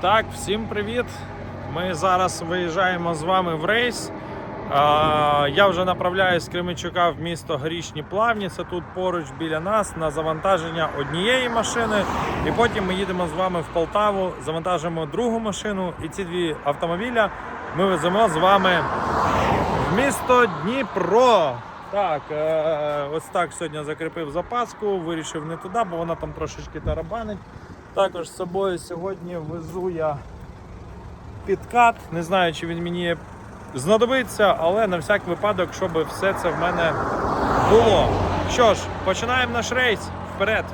Так, всім привіт. Ми зараз виїжджаємо з вами в рейс. А, Я вже направляюсь з Кременчука в місто Горішні Плавні. Це тут поруч біля нас на завантаження однієї машини. І потім ми їдемо з вами в Полтаву, завантажимо другу машину. І ці дві автомобіля ми веземо з вами в місто Дніпро. Так, е, ось так сьогодні закріпив запаску, вирішив не туди, бо вона там трошечки тарабанить. Також з собою сьогодні везу я підкат. Не знаю, чи він мені знадобиться, але на всяк випадок, щоб все це в мене було. Що ж, починаємо наш рейс. Вперед!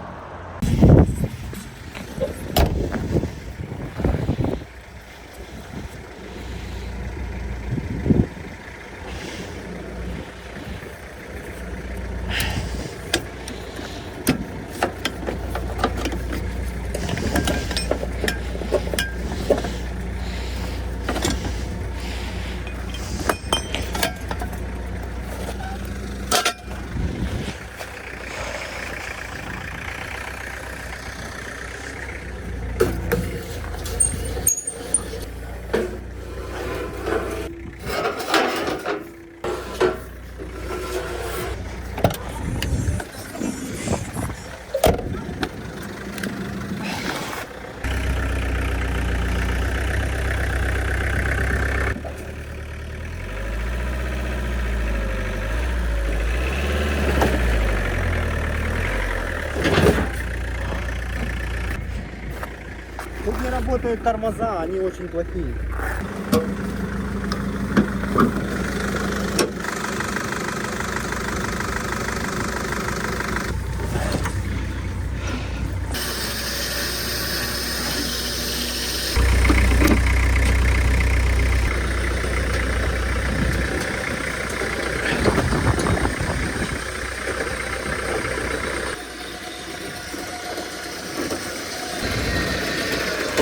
Тут не работают тормоза, они очень плохие.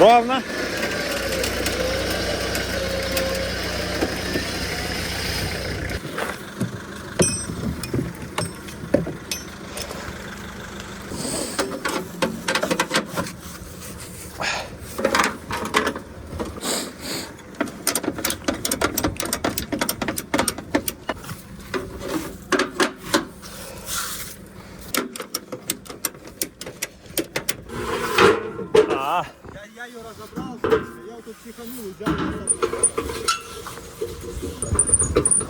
Ровно.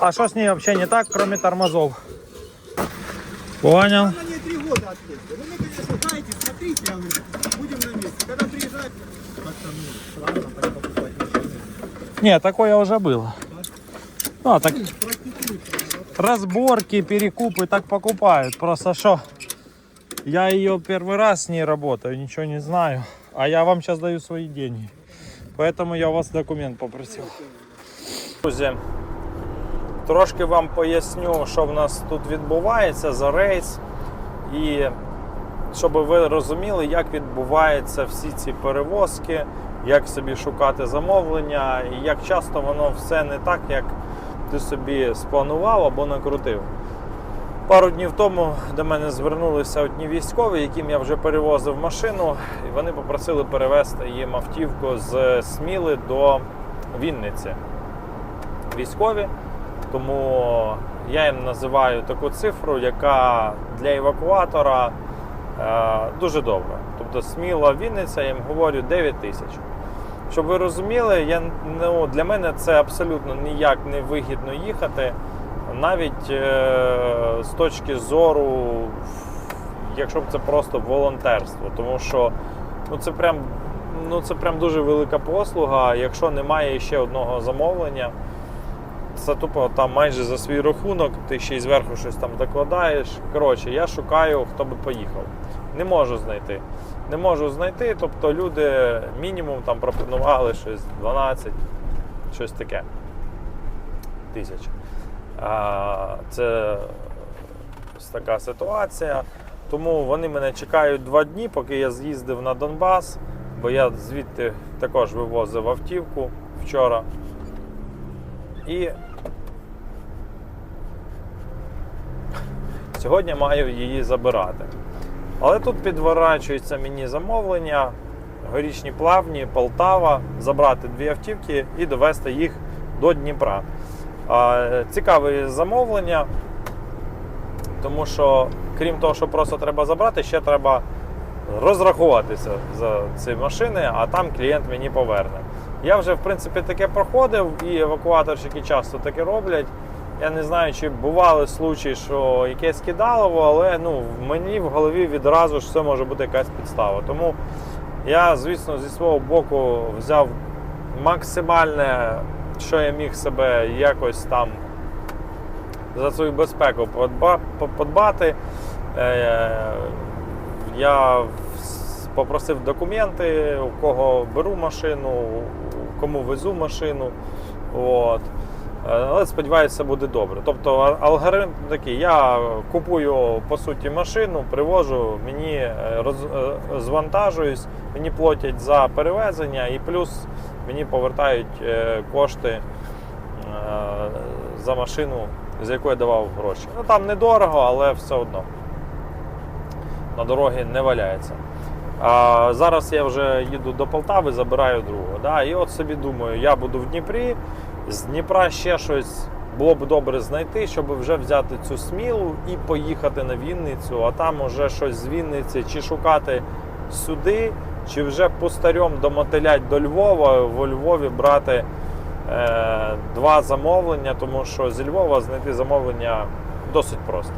А что с ней вообще не так, кроме тормозов? Понял. Она не три года. Ну, вы, конечно, знаете, смотрите, я говорю, будем на месте. Когда приезжать, как-то, ну, покупать. Не, такое уже было. Ну, а так разборки, перекупы так покупают. Просто что я ее первый раз с ней работаю, ничего не знаю. А я вам сейчас даю свои деньги. Поэтому я у вас документ попросил. Друзі, трошки вам поясню, що в нас тут відбувається за рейс. І щоб ви розуміли, як відбуваються всі ці перевозки, як собі шукати замовлення, і як часто воно все не так, як ти собі спланував або накрутив. Пару днів тому до мене звернулися одні військові, яким я вже перевозив машину, і вони попросили перевезти їм автівку з Сміли до Вінниці. Військові, тому я їм називаю таку цифру, яка для евакуатора е, дуже добра. Тобто Сміла Вінниця, я їм говорю 9 тисяч. Щоб ви розуміли, я, ну, для мене це абсолютно ніяк не вигідно їхати, навіть е, з точки зору, якщо б це просто волонтерство, тому що ну, це прям, ну, це прям дуже велика послуга. Якщо немає ще одного замовлення, це тупо там майже за свій рахунок, ти ще й зверху щось там докладаєш. Коротше, я шукаю, хто би поїхав. Не можу знайти. Не можу знайти. Тобто люди мінімум там пропонували щось 12, щось таке. Тисяч. А, Це така ситуація. Тому вони мене чекають два дні, поки я з'їздив на Донбас, бо я звідти також вивозив автівку вчора. І сьогодні маю її забирати. Але тут підворачується мені замовлення горічні плавні, Полтава, забрати дві автівки і довести їх до Дніпра. Цікаве замовлення, тому що крім того, що просто треба забрати, ще треба розрахуватися за ці машини, а там клієнт мені поверне. Я вже в принципі таке проходив, і евакуаторщики часто таке роблять. Я не знаю, чи бували случаї, що якесь кидалово, але ну, в мені в голові відразу ж це може бути якась підстава. Тому я, звісно, зі свого боку взяв максимальне, що я міг себе якось там за свою безпеку подбати. Е, Я попросив документи, у кого беру машину, кому везу машину. От. Е, Але сподіваюся, буде добре. Тобто алгоритм такий: я купую по суті машину, привожу, мені е, роз, е, звантажуюсь, мені платять за перевезення і плюс мені повертають кошти за машину, з якої давав гроші. Ну там недорого, але все одно на дорогі не валяється. А зараз я вже їду до Полтави, забираю другого. Да? І от собі думаю, я буду в Дніпрі, з Дніпра ще щось було б добре знайти, щоб вже взяти цю смілу і поїхати на Вінницю, а там уже щось з Вінниці, чи шукати сюди, чи вже постарьом домотилять до Львова, во Львові брати е, два замовлення, тому що зі Львова знайти замовлення досить просто.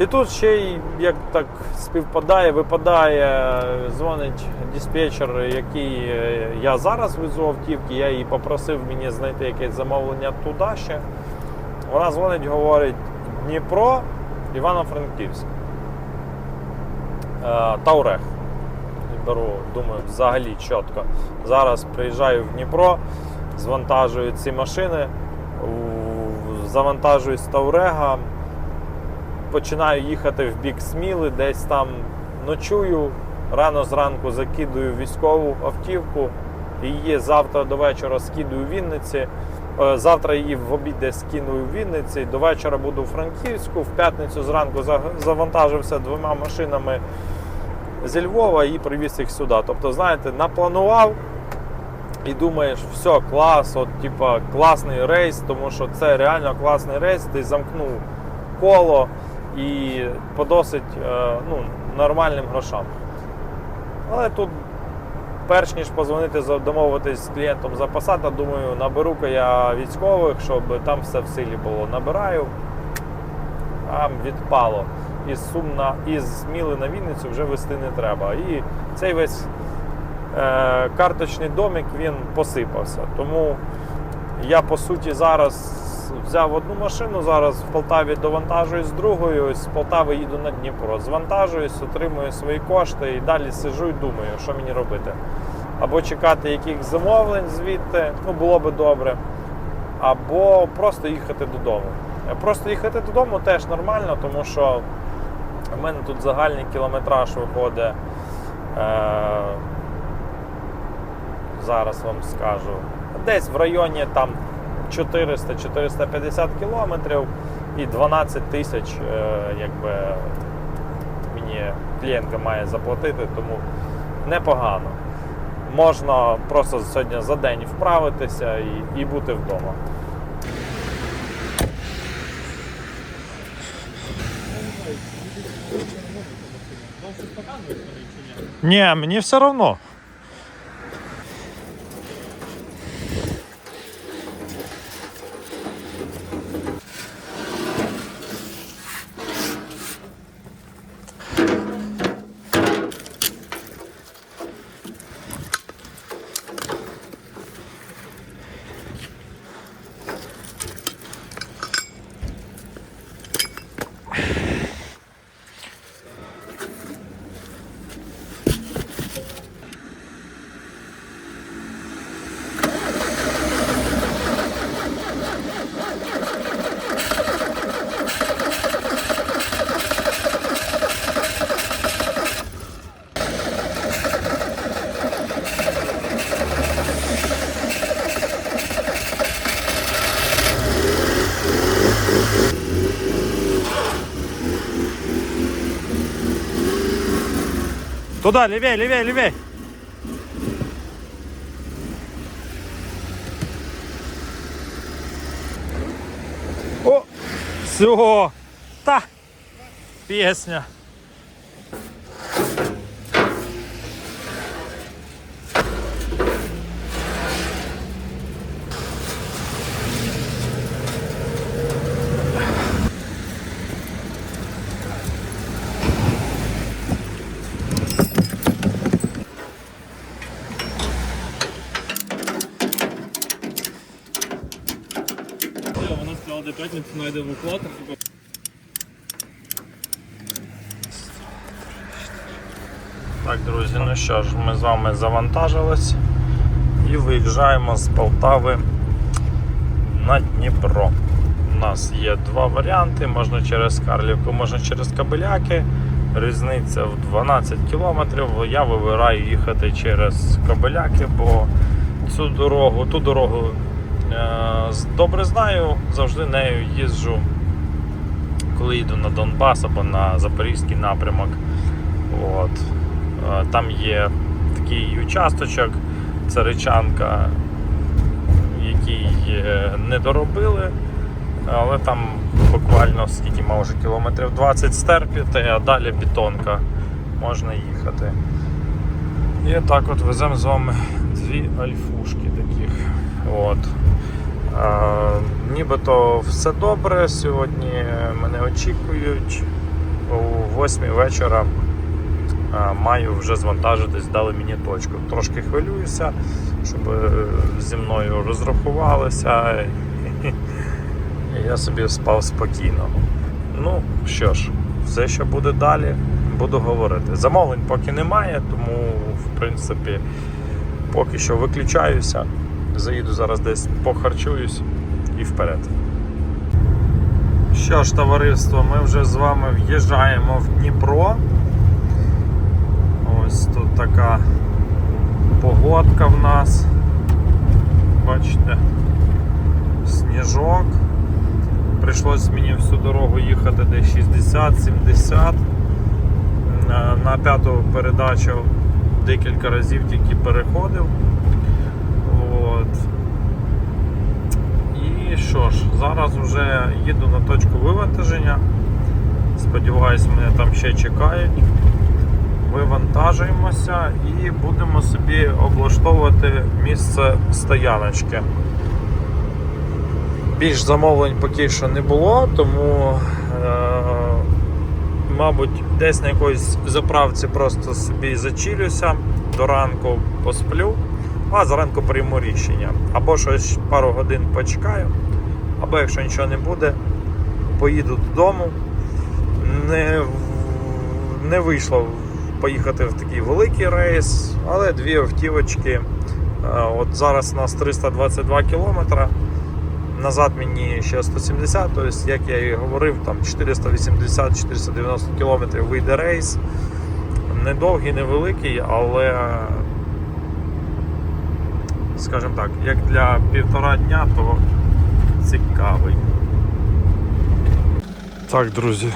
І тут ще й як так співпадає, випадає, дзвонить диспетчер, який е, я зараз везу автівки, я її попросив мені знайти якесь замовлення туди ще. Вона дзвонить, говорить Дніпро, Івано-Франківськ. Е, Таурех. Беру, думаю, взагалі чітко. Зараз приїжджаю в Дніпро, звантажую ці машини, завантажуюсь з Таурега, починаю їхати в бік Сміли, десь там ночую, рано зранку закидую військову автівку, її завтра до вечора скидую в Вінниці. Е, Завтра її в обід десь скиную в Вінниці, до вечора буду у Франківську, в п'ятницю зранку завантажився двома машинами зі Львова і привіз їх сюди. Тобто, знаєте, напланував і думаєш, все, клас, от, типа, класний рейс, тому що це реально класний рейс, ти замкнув коло і по досить е, ну, нормальним грошам. Але тут, перш ніж позвонити, домовитись з клієнтом за посада, думаю, наберу-ка я військових, щоб там все в силі було. Набираю, а відпало. Із Сум на із Сміли на Вінницю вже вести не треба. І цей весь е, карточний домик він посипався. Тому я по суті зараз взяв одну машину, зараз в Полтаві довантажуюсь з другою, з Полтави їду на Дніпро. Звантажуюсь, отримую свої кошти і далі сижу і думаю, що мені робити. Або чекати яких замовлень звідти, ну було би добре, або просто їхати додому. Е, Просто їхати додому теж нормально, тому що в мене тут загальний кілометраж виходить. Е- зараз вам скажу. Десь в районі там 400-450 кілометрів і 12 тисяч е, якби мені клієнтка має заплатити, тому непогано. Можна просто сьогодні за день вправитися і, і бути вдома. Ні, мені все одно. Туда, левей, левей, левей. О, все, та, песня. До п'ятниці знайде евакуатор. Так, друзі, ну що ж, ми з вами завантажились і виїжджаємо з Полтави на Дніпро. У нас є два варіанти: можна через Карлівку, можна через Кабеляки. Різниця в 12 кілометрів. Я вибираю їхати через Кабеляки, бо цю дорогу, ту дорогу добре знаю, завжди нею їжджу, коли їду на Донбас або на Запорізький напрямок. От. Е, Там є такий участочок, Царичанка, який е, не доробили, але там буквально скільки може кілометрів 20 стерпіти, а далі бетонка можна їхати. І так от веземо з вами дві альфушки таких. От. Нібито все добре. Сьогодні мене очікують о 8 вечора. Маю вже звантажитись, дали мені точку. Трошки хвилююся, щоб е, зі мною розрахувалися. І я собі спав спокійно. Ну що ж, все, що буде далі, буду говорити. Замовлень поки немає, тому в принципі поки що виключаюся. Заїду зараз десь похарчуюсь і вперед. Що ж, товариство, ми вже з вами в'їжджаємо в Дніпро. Ось тут така погодка в нас. Бачите, сніжок. Прийшлось мені всю дорогу їхати десь 60-70. На- п'яту передачу декілька разів тільки переходив. От. І що ж, зараз вже їду на точку вивантаження. Сподіваюсь, мене там ще чекають вивантажуємося і будемо собі облаштовувати місце стояночки. Більш замовлень поки що не було, тому, е, мабуть, десь на якоїсь заправці просто собі зачілюся, до ранку посплю, а зранку прийму рішення. Або щось пару годин почекаю, або якщо нічого не буде, поїду додому. Не, не вийшло поїхати в такий великий рейс, але дві автівочки. Е, От зараз у нас 322 кілометри. Назад мені ще 170, тобто, як я і говорив, там 480-490 кілометрів вийде рейс. Недовгий, невеликий, але, скажімо так, як для півтора дня, то цікавий. Так, друзі,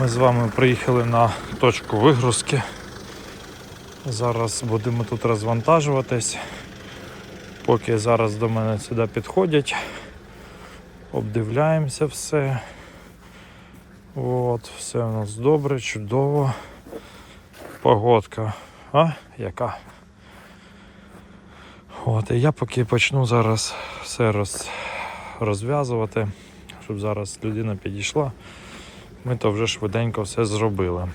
ми з вами приїхали на точку вигрузки. Зараз будемо тут розвантажуватись. Поки зараз до мене сюди підходять, обдивляємося все. От, все у нас добре, чудово. Погодка, а? Яка? От, і я поки почну зараз все роз, розв'язувати, щоб зараз людина підійшла. Ми то вже швиденько все зробили.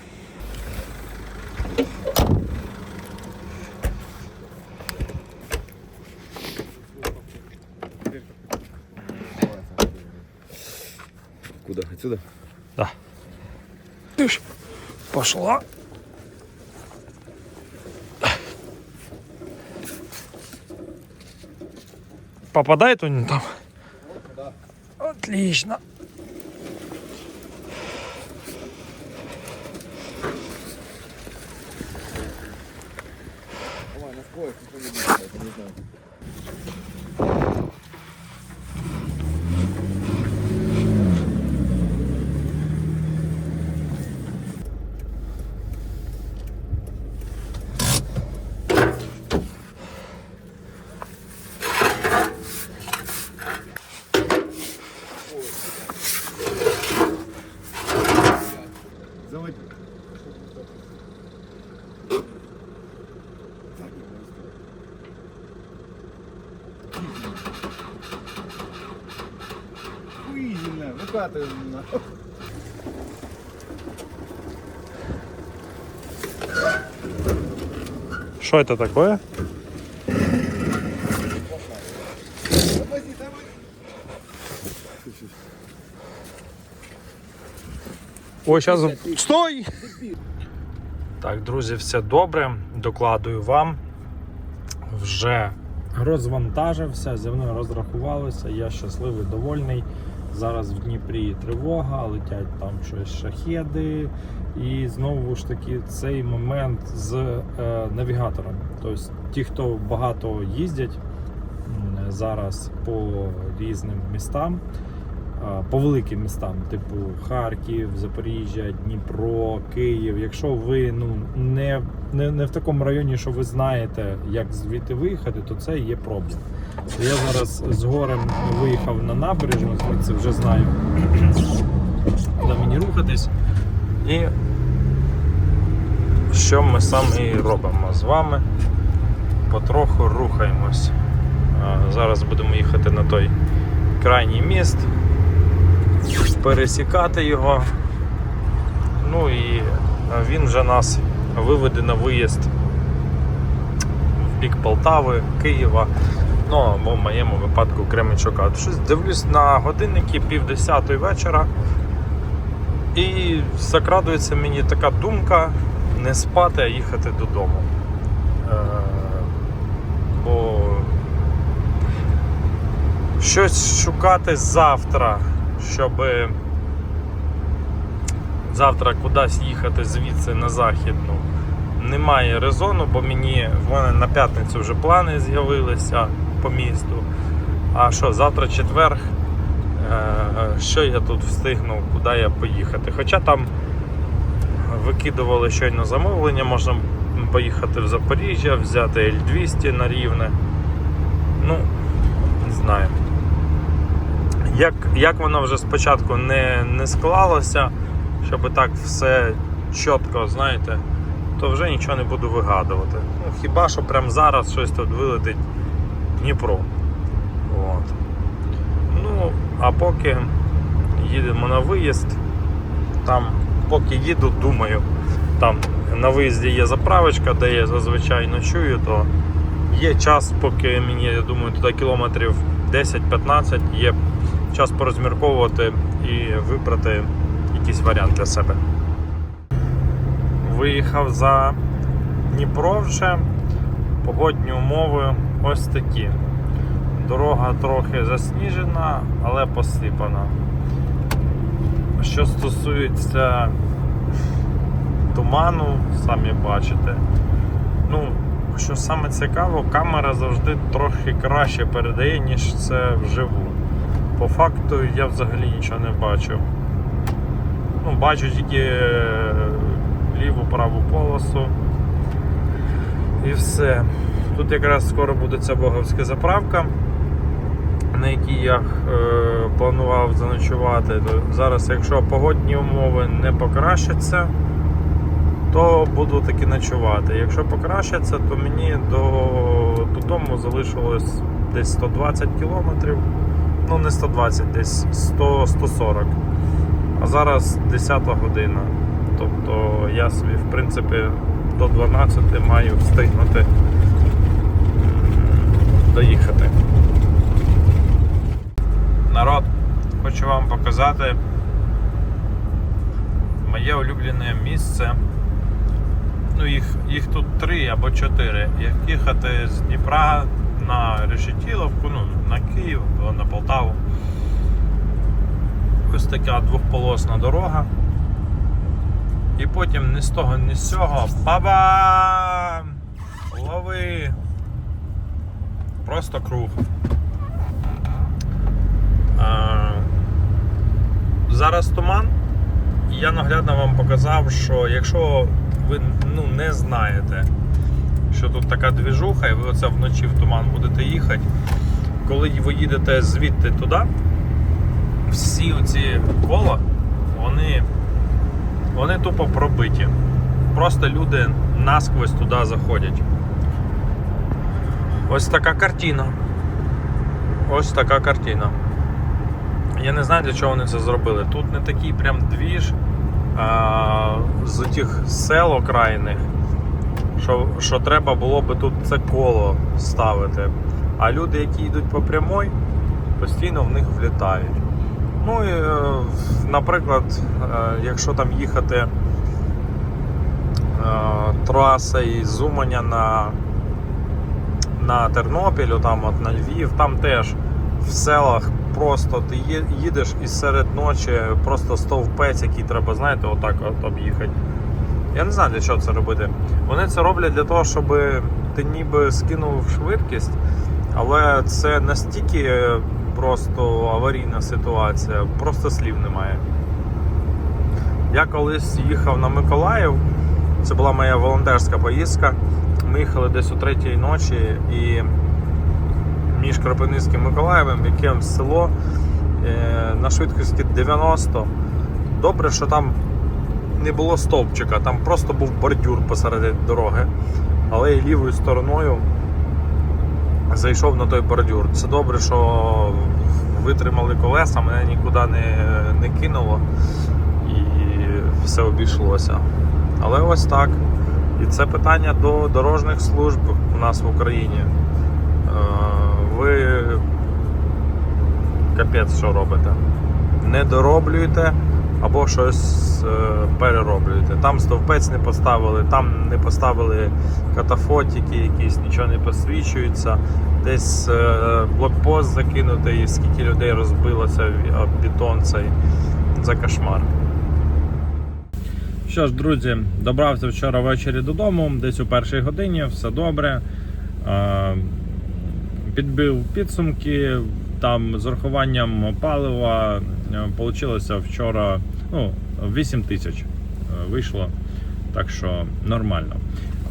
Куда? Отсюда? Ж пошла. Попадает он там? Отлично. Давай, знаю. Что это такое? Ой, зараз. Стой! Так, друзі, все добре. Докладую вам. Вже розвантажився, зі мною розрахувалися. Я щасливий, довольний. Зараз в Дніпрі тривога, летять там щось шахеди. І знову ж таки цей момент з е, навігатором. Тобто ті, хто багато їздять зараз по різним містам, а, по великим містам, типу Харків, Запоріжжя, Дніпро, Київ. Якщо ви ну не, не, не в такому районі, що ви знаєте, як звідти виїхати, то це є проблема. Я зараз з горем виїхав на набережну, звідси вже знаю, куди мені рухатись. І що ми саме робимо з вами? Потроху рухаємось. Зараз будемо їхати на той крайній міст пересікати його. Ну і він вже нас виведе на виїзд в бік Полтави, Києва. Ну або в моєму випадку Кременчука. Щось дивлюсь на годинники пів десятої вечора. І закрадується мені така думка не спати, а їхати додому. Е, бо щось шукати завтра, щоб завтра кудись їхати звідси на захід. Ну, немає резону, бо мені в мене на п'ятницю вже плани з'явилися по місту. А що, завтра четверг, е, що я тут встигну, куди я поїхати? Хоча там викидували щойно замовлення, можна поїхати в Запоріжжя, взяти L200 на рівне. Ну, не знаю. Як, як воно вже спочатку не, не склалося, щоб так все чітко, знаєте, то вже нічого не буду вигадувати. Ну, хіба що прямо зараз щось тут вилетить Дніпро. От. Ну, а поки їдемо на виїзд, там, поки їду, думаю, там на виїзді є заправочка, де я зазвичай ночую, то є час, поки мені, я думаю, туди кілометрів 10-15 є час порозмірковувати і вибрати якийсь варіант для себе. Виїхав за Дніпро вже. Погодні умови ось такі. Дорога трохи засніжена, але посипана. Що стосується туману, самі бачите. Ну, що саме цікаво, камера завжди трохи краще передає, ніж це вживу. По факту я взагалі нічого не бачу. Ну, бачу тільки е, ліву праву полосу. І все. Тут якраз скоро буде ця боговська заправка, на якій я е, планував заночувати. Зараз, якщо погодні умови не покращаться, то буду таки ночувати. Якщо покращаться, то мені до, додому залишилось десь 120 кілометрів. Ну, не 120, десь 100-140. А зараз 10 година. Тобто я собі, в принципі, до 12 маю встигнути доїхати. Народ, хочу вам показати моє улюблене місце. Ну, їх, їх тут три або чотири. Як їхати з Дніпра на Решетіловку, ну, на Київ, або на Полтаву. Ось така двохполосна дорога. І потім ні з того, ні з цього. Баба! Лови! Просто круг. Зараз туман. І я наглядно вам показав, що якщо ви ну, не знаєте, що тут така двіжуха, і ви оце вночі в туман будете їхати, коли ви їдете звідти туди, всі оці кола, вони, вони тупо пробиті. Просто люди насквозь туди заходять. Ось така картина. Ось така картина. Я не знаю, для чого вони це зробили. Тут не такий прям двіж а, з тих сел окраїних, що, що треба було би тут це коло ставити. А люди, які йдуть по прямой, постійно в них влітають. Ну і, е, наприклад, е, якщо там їхати е, траса із Уманя на, на Тернопіль, там от на Львів, там теж в селах просто ти їдеш і серед ночі просто стовпець, який треба, знаєте, отак от об'їхати. Я не знаю для чого це робити. Вони це роблять для того, щоб ти ніби скинув швидкість, але це настільки просто аварійна ситуація, просто слів немає. Я колись їхав на Миколаїв, це була моя волонтерська поїздка. Ми їхали десь о третій ночі і між Кропивницьким і Миколаєвим, якимось село е, на швидкості 90. Добре, що там не було стовпчика, там просто був бордюр посеред дороги. Але і лівою стороною зайшов на той бордюр. Це добре, що витримали колеса, мене нікуди не, не кинуло і все обійшлося. Але ось так. І це питання до дорожніх служб у нас в Україні. Е, Ви капець що робите. Не дороблюєте або щось е, перероблюєте. Там стовпець не поставили, там не поставили катафотики, якісь нічого не посвічується. Десь е, блокпост закинутий, скільки людей розбилося бетон цей за кошмар. Що ж, друзі, добрався вчора ввечері додому, десь у першій годині, все добре. Е, Підбив підсумки, там з урахуванням палива вийшло вчора ну, 8 тисяч е, вийшло, так що нормально.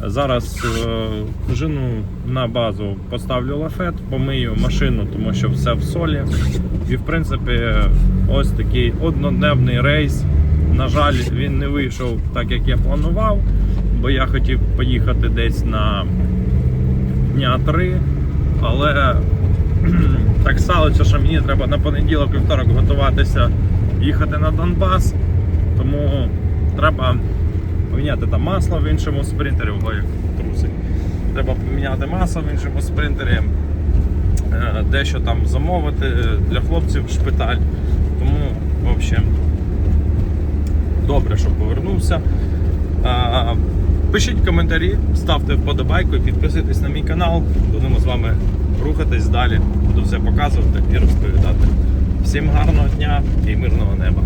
Зараз е, жену на базу поставлю лафет, помию машину, тому що все в солі. І в принципі, ось такий однодневний рейс. На жаль, він не вийшов так, як я планував, бо я хотів поїхати десь на дня три. Але так сталося, що мені треба на понеділок вівторок готуватися їхати на Донбас. Тому треба поміняти там масло в іншому спринтері, як трусить. Треба поміняти масло в іншому спринтері, е, дещо там замовити для хлопців в шпиталь. Тому, в общем, добре, що повернувся. Пишіть коментарі, ставте вподобайку і підписуйтесь на мій канал. Будемо з вами рухатись далі. Буду все показувати і розповідати. Всім гарного дня і мирного неба!